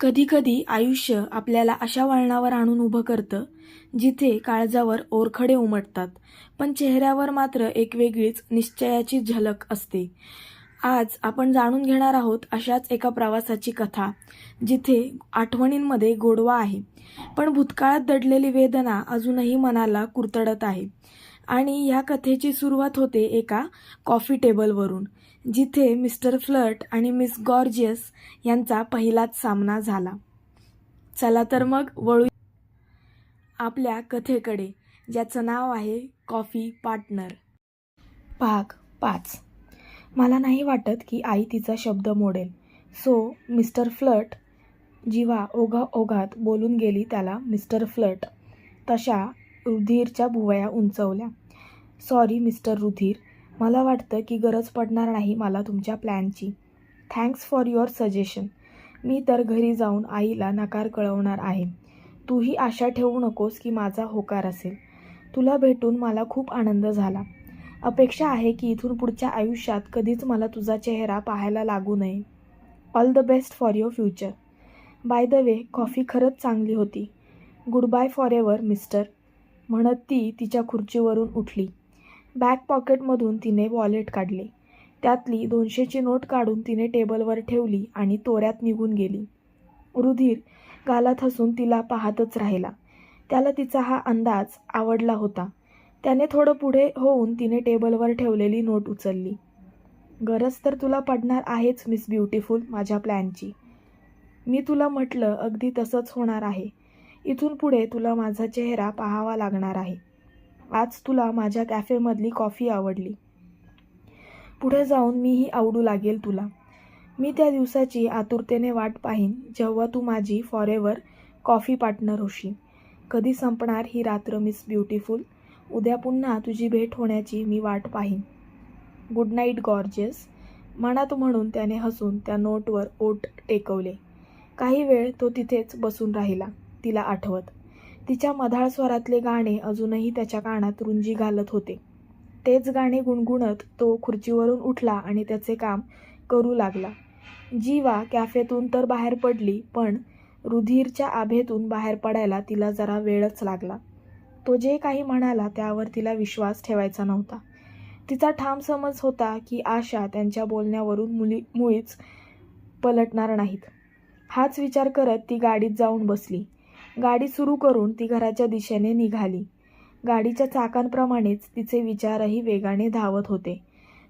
कधीकधी आयुष्य आपल्याला अशा वळणावर आणून उभं करतं जिथे काळजावर ओरखडे उमटतात. पण चेहऱ्यावर मात्र एक वेगळीच निश्चयाची झलक असते. आज आपण जाणून घेणार आहोत अशाच एका प्रवासाची कथा जिथे आठवणींमध्ये गोडवा आहे. पण भूतकाळात दडलेली वेदना अजूनही मनाला कुरतडत आहे. आणि या कथेची सुरुवात होते एका कॉफी टेबलवरून जिथे मिस्टर फ्लर्ट आणि मिस गॉर्जियस यांचा पहिलाच सामना झाला. चला तर मग वळू आपल्या कथेकडे ज्याचं नाव आहे कॉफी पार्टनर. भाग पाच. मला नाही वाटत की आई तिचा शब्द मोडेल. सो मिस्टर फ्लट जीवा ओघा ओघात बोलून गेली त्याला मिस्टर फ्लट तशा रुधीरच्या भुवया उंचवल्या. सॉरी मिस्टर रुधीर मला वाटतं की गरज पडणार नाही मला तुमच्या प्लॅनची. Thanks for your suggestion. मी तर घरी जाऊन आईला नकार कळवणार आहे. तूही आशा ठेवू नकोस की माझा होकार असेल. तुला भेटून मला खूप आनंद झाला. अपेक्षा आहे की इथून पुढच्या आयुष्यात कधीच मला तुझा चेहरा पाहायला लागू नये. All the best for your future by the way coffee खरंच चांगली होती. Good bye forever mister म्हणत ती तिच्या खुर्चीवरून उठली. बॅक पॉकेटमधून तिने वॉलेट काढले. त्यातली दोनशेची नोट काढून तिने टेबलवर ठेवली आणि तोऱ्यात निघून गेली. रुधीर गालात हसून तिला पाहतच राहिला. त्याला तिचा हा अंदाज आवडला होता. त्याने थोडं पुढे होऊन तिने टेबलवर ठेवलेली नोट उचलली. गरज तर तुला पडणार आहेच मिस ब्युटिफुल माझ्या प्लॅनची. मी तुला म्हटलं अगदी तसंच होणार आहे. इथून पुढे तुला माझा चेहरा पाहावा लागणार आहे. आज तुला माझ्या कॅफेमधली कॉफी आवडली. पुढे जाऊन मीही आवडू लागेल तुला. मी त्या दिवसाची आतुरतेने वाट पाहीन जेव्हा तू माझी फॉरेवर कॉफी पार्टनर होशी कधी संपणार ही रात्र मिस ब्युटिफुल? उद्या पुन्हा तुझी भेट होण्याची मी वाट पाहीन. गुड नाईट गॉर्जेस मनात म्हणून त्याने हसून त्या नोटवर ओट टेकवले. काही वेळ तो तिथेच बसून राहिला. तिला आठवत. तिच्या मधाळ स्वरातले गाणे अजूनही त्याच्या कानात रुंजी घालत होते. तेच गाणे गुणगुणत तो खुर्चीवरून उठला आणि त्याचे काम करू लागला. जीवा कॅफेतून तर बाहेर पडली पण रुधीरच्या आभेतून बाहेर पडायला तिला जरा वेळच लागला. तो जे काही म्हणाला त्यावर तिला विश्वास ठेवायचा नव्हता. तिचा ठाम समज होता की आशा त्यांच्या बोलण्यावरून मुली मुळीच पलटणार नाहीत. हाच विचार करत ती गाडीत जाऊन बसली. गाडी सुरू करून ती घराच्या दिशेने निघाली. गाडीच्या चाकांप्रमाणेच तिचे विचारही वेगाने धावत होते.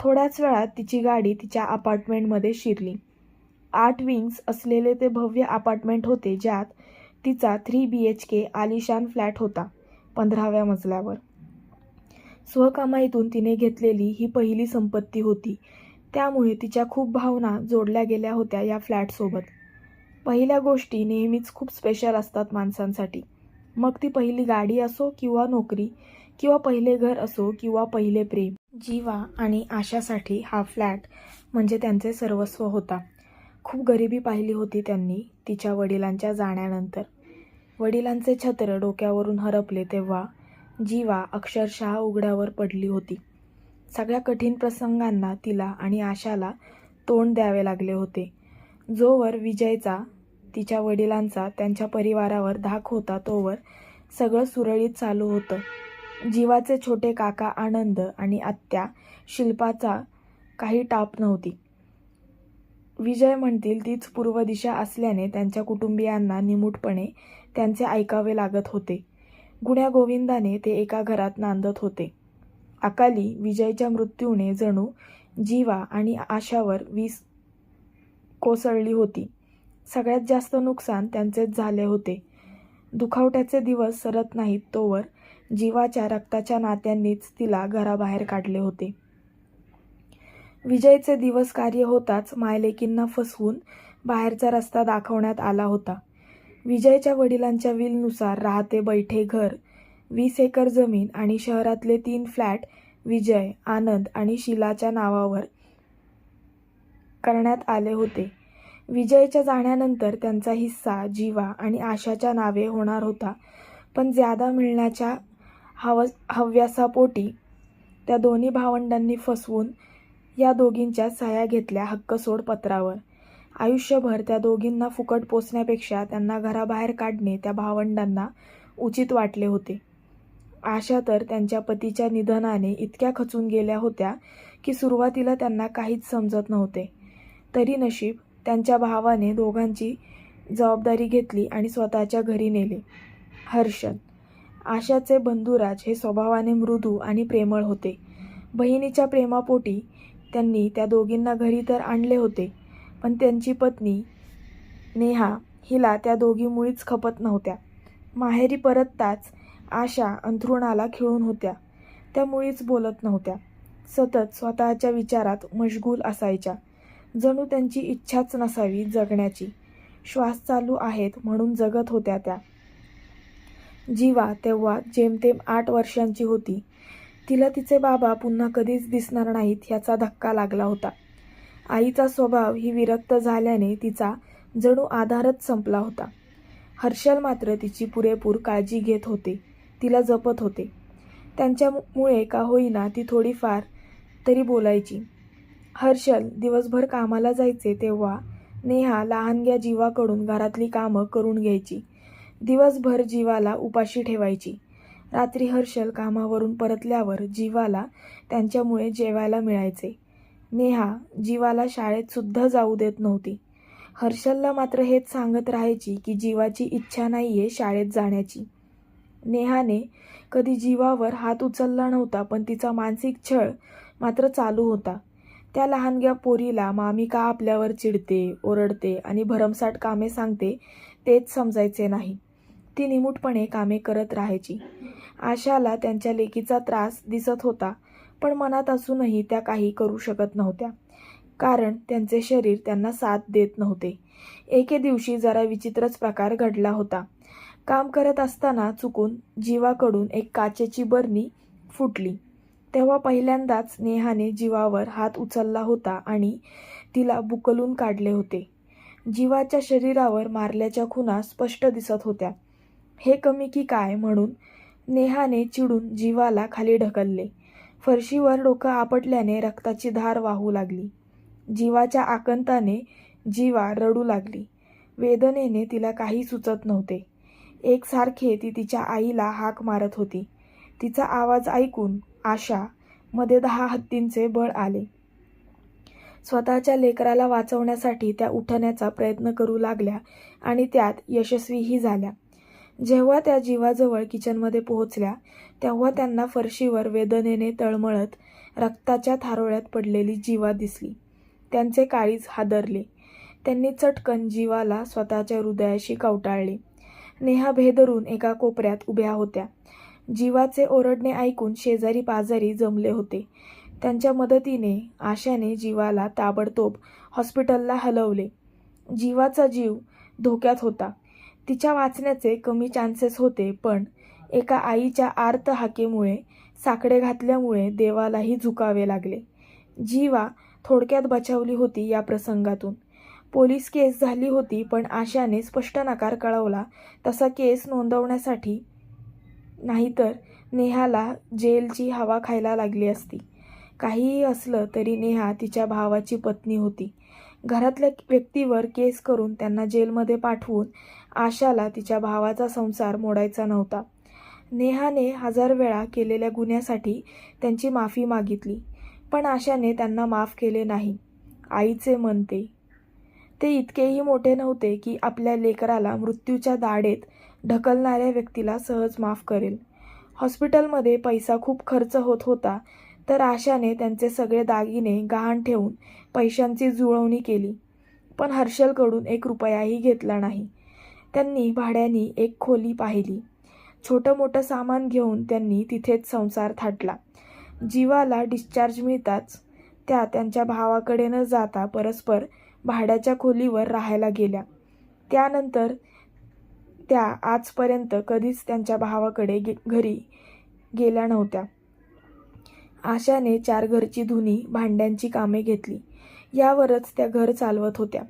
थोड्याच वेळात तिची गाडी तिच्या अपार्टमेंटमध्ये शिरली. आठ विंग्स असलेले ते भव्य अपार्टमेंट होते ज्यात तिचा थ्री बी एच के आलिशान फ्लॅट होता. पंधराव्या मजल्यावर. स्वकमाईतून तिने घेतलेली ही पहिली संपत्ती होती. त्यामुळे तिच्या खूप भावना जोडल्या गेल्या होत्या या फ्लॅटसोबत. पहिल्या गोष्टी नेहमीच खूप स्पेशल असतात माणसांसाठी. मग ती पहिली गाडी असो किंवा नोकरी किंवा पहिले घर असो किंवा पहिले प्रेम जीवा आणि आशासाठी हा फ्लॅट म्हणजे त्यांचे सर्वस्व होता. खूप गरिबी पाहिली होती त्यांनी तिच्या वडिलांच्या जाण्यानंतर. वडिलांचे छत्र डोक्यावरून हरपले तेव्हा जीवा अक्षरशः उघड्यावर पडली होती. सगळ्या कठीण प्रसंगांना तिला आणि आशाला तोंड द्यावे लागले होते. जोवर विजयचा तिच्या वडिलांचा त्यांच्या परिवारावर धाक होता तोवर सगळं सुरळीत चालू होतं. जीवाचे छोटे काका आनंद आणि आत्या शिल्पाचा काही टाप नव्हती. विजय म्हणतील तीच पूर्व दिशा असल्याने त्यांच्या कुटुंबियांना निमूटपणे त्यांचे ऐकावे लागत होते. गुण्या गोविंदाने ते एका घरात नांदत होते. अकाली विजयच्या मृत्यूने जणू जीवा आणि आशावर वीस कोसळली होती. सगळ्यात जास्त नुकसान त्यांचेच झाले होते. दुखावट्याचे दिवस सरत नाहीत तोवर जीवाच्या रक्ताच्या नात्यांनीच तिला घराबाहेर काढले होते. विजयचे दिवस कार्य होताच मायलेकींना फसवून बाहेरचा रस्ता दाखवण्यात आला होता. विजयच्या वडिलांच्या विलनुसार राहते बैठे घर वीस एकर जमीन आणि शहरातले तीन फ्लॅट विजय आनंद आणि शिलाच्या नावावर करण्यात आले होते. विजयच्या जाण्यानंतर त्यांचा हिस्सा जीवा आणि आशाच्या नावे होणार होता. पण ज्यादा मिळण्याच्या हव हव्यासापोटी त्या दोन्ही भावंडांनी फसवून या दोघींच्या सह्या घेतल्या हक्कसोड पत्रावर. आयुष्यभर त्या दोघींना फुकट पोसण्यापेक्षा त्यांना घराबाहेर काढणे त्या भावंडांना उचित वाटले होते. आशा तर त्यांच्या पतीच्या निधनाने इतक्या खचून गेल्या होत्या की सुरुवातीला त्यांना काहीच समजत नव्हते. तरी नशीब त्यांच्या भावाने दोघांची जबाबदारी घेतली आणि स्वतःच्या घरी नेले. हर्षद आशाचे बंधुराज हे स्वभावाने मृदू आणि प्रेमळ होते. बहिणीच्या प्रेमापोटी त्यांनी त्या दोघींना घरी तर आणले होते पण त्यांची पत्नी नेहा हिला त्या दोघी मुळीच खपत नव्हत्या. माहेरी परतताच आशा अंथरुणाला खिळून होत्या. त्या मुळीच बोलत नव्हत्या. सतत स्वतःच्या विचारात मशगूल असायच्या. जणू त्यांची इच्छाच नसावी जगण्याची. श्वास चालू आहेत म्हणून जगत होत्या त्या. जीवा तेव्हा जेमतेम आठ वर्षांची होती. तिला तिचे बाबा पुन्हा कधीच दिसणार नाहीत याचा धक्का लागला होता. आईचा स्वभाव ही विरक्त झाल्याने तिचा जणू आधारच संपला होता. हर्षल मात्र तिची पुरेपूर काळजी घेत होते. तिला जपत होते. त्यांच्यामुळे का होईना ती थोडीफार तरी बोलायची. हर्षल दिवसभर कामाला जायचे तेव्हा नेहा लहानग्या जीवाकडून घरातली कामं करून घ्यायची. दिवसभर जीवाला उपाशी ठेवायची. रात्री हर्षल कामावरून परतल्यावर जीवाला त्यांच्यामुळे जेवायला मिळायचे. नेहा जीवाला शाळेतसुद्धा जाऊ देत नव्हती. हर्षलला मात्र हेच सांगत राहायची की जीवाची इच्छा नाही आहे शाळेत जाण्याची. नेहाने कधी जीवावर हात उचलला नव्हता पण तिचा मानसिक छळ मात्र चालू होता. त्या लहानग्या पोरीला मामी का आपल्यावर चिडते ओरडते आणि भरमसाठ कामे सांगते तेच समजायचे नाही. ती निमूटपणे कामे करत राहायची. आशाला त्यांच्या लेकीचा त्रास दिसत होता पण मनात असूनही त्या काही करू शकत नव्हत्या. कारण त्यांचे शरीर त्यांना साथ देत नव्हते. एके दिवशी जरा विचित्रच प्रकार घडला होता. काम करत असताना चुकून जीवाकडून एक काचेची बरणी फुटली. तेव्हा पहिल्यांदाच नेहाने जीवावर हात उचलला होता आणि तिला बुकलून काढले होते. जीवाच्या शरीरावर मारल्याच्या खुणा स्पष्ट दिसत होत्या. हे कमी की काय म्हणून नेहाने चिडून जीवाला खाली ढकलले. फरशीवर डोकं आपटल्याने रक्ताची धार वाहू लागली. जीवाच्या आकंताने जीवा रडू लागली. वेदनेने तिला काही सुचत नव्हते. एकसारखे ती तिच्या आईला हाक मारत होती. तिचा आवाज ऐकून आशा मध्ये दहा हत्तींचे बळ आले. स्वतःच्या लेकराला वाचवण्यासाठी त्या उठण्याचा प्रयत्न करू लागल्या आणि त्यात यशस्वीही झाल्या. जेव्हा त्या जीवाजवळ किचनमध्ये पोहोचल्या तेव्हा त्यांना फरशीवर वेदनेने तळमळत रक्ताच्या थारोळ्यात पडलेली जीवा दिसली. त्यांचे काळीज हादरले. त्यांनी चटकन जीवाला स्वतःच्या हृदयाशी कवटाळले. नेहा भेदरून एका कोपऱ्यात उभ्या होत्या. जीवाचे ओरडणे ऐकून शेजारी पाजारी जमले होते. त्यांच्या मदतीने आशाने जीवाला ताबडतोब हॉस्पिटलला हलवले. जीवाचा जीव धोक्यात होता. तिच्या वाचण्याचे कमी चान्सेस होते पण एका आईच्या आर्त हाकेमुळे साकडे घातल्यामुळे देवालाही झुकावे लागले. जीवा थोडक्यात बचावली होती या प्रसंगातून. पोलीस केस झाली होती पण आशाने स्पष्ट नकार कळवला. तसा केस नोंदवण्यासाठी नाहीतर नेहाला जेलची हवा खायला लागली असती. काहीही असलं तरी नेहा तिच्या भावाची पत्नी होती. घरातल्या व्यक्तीवर केस करून त्यांना जेलमध्ये पाठवून आशाला तिच्या भावाचा संसार मोडायचा नव्हता. नेहाने हजार वेळा केलेल्या गुन्ह्यासाठी त्यांची माफी मागितली पण आशाने त्यांना माफ केले नाही. आईचे म्हणते ते इतकेही मोठे नव्हते की आपल्या लेकराला मृत्यूच्या दाढेत ढकलणाऱ्या व्यक्तीला सहज माफ करेल. हॉस्पिटलमध्ये पैसा खूप खर्च होत होता तर आशाने त्यांचे सगळे दागिने गहाण ठेवून पैशांची जुळवणी केली. पण हर्षलकडून एक रुपयाही घेतला नाही. त्यांनी भाड्याने एक खोली पाहिली. छोटं मोठं सामान घेऊन त्यांनी तिथेच संसार थाटला. जीवाला डिस्चार्ज मिळताच त्या त्यांच्या भावाकडे न जाता परस्पर भाड्याच्या खोलीवर राहायला गेल्या. त्यानंतर त्या आजपर्यंत कधीच त्यांच्या भावाकडे गे घरी गेल्या नव्हत्या. आशाने चार घरची धुनी भांड्यांची कामे घेतली. यावरच त्या घर चालवत होत्या.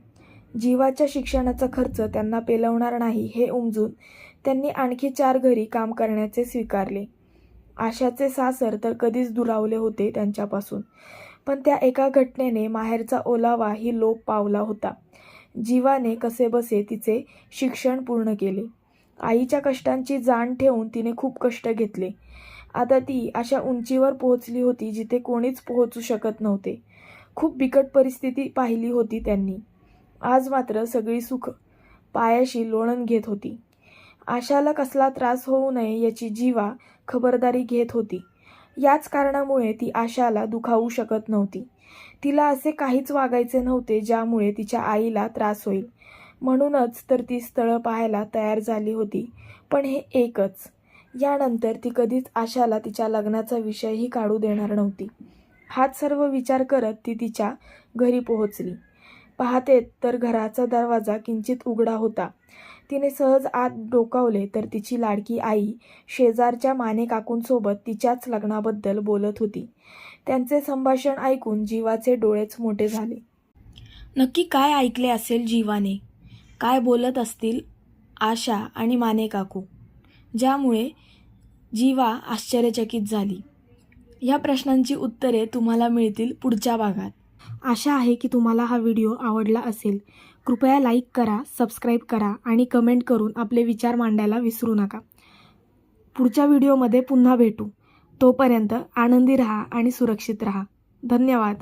जीवाच्या शिक्षणाचा खर्च त्यांना पेलवणार नाही हे उमजून त्यांनी आणखी चार घरी काम करण्याचे स्वीकारले. आशाचे सासर तर कधीच दुरावले होते त्यांच्यापासून. पण त्या एका घटनेने माहेरचा ओलावा ही लोप पावला होता. जीवाने कसेबसे तिचे शिक्षण पूर्ण केले. आईच्या कष्टांची जाण ठेवून तिने खूप कष्ट घेतले. आता ती अशा उंचीवर पोहोचली होती जिथे कोणीच पोहोचू शकत नव्हते. खूप बिकट परिस्थिती पाहिली होती त्यांनी. आज मात्र सगळी सुख पायाशी लोळण घेत होती. आशाला कसला त्रास होऊ नये याची जीवा खबरदारी घेत होती. याच कारणामुळे ती आशाला दुखावू शकत नव्हती. तिला असे काहीच वागायचे नव्हते ज्यामुळे तिच्या आईला त्रास होईल. म्हणूनच तर ती स्थळं पाहायला तयार झाली होती पण हे एकच. यानंतर ती कधीच आशाला तिच्या लग्नाचा विषयही काढू देणार नव्हती. हाच सर्व विचार करत ती तिच्या घरी पोहोचली. पाहते तर घराचा दरवाजा किंचित उघडा होता. तिने सहज आत डोकावले तर तिची लाडकी आई शेजारच्या माने काकूंसोबत तिच्याच लग्नाबद्दल बोलत होती. त्यांचे संभाषण ऐकून जीवाचे डोळेच मोठे झाले. नक्की काय ऐकले असेल जीवाने? काय बोलत असतील आशा आणि माने काकू? ज्यामुळे जीवा आश्चर्यचकित झाली. ह्या प्रश्नांची उत्तरे तुम्हाला मिळतील पुढच्या भागात. आशा आहे की तुम्हाला हा व्हिडिओ आवडला असेल. कृपया लाईक करा सबस्क्राईब करा आणि कमेंट करून आपले विचार मांडायला विसरू नका. पुढच्या व्हिडिओमध्ये पुन्हा भेटू. तोपर्यंत आनंदी रहा आणि सुरक्षित रहा. धन्यवाद.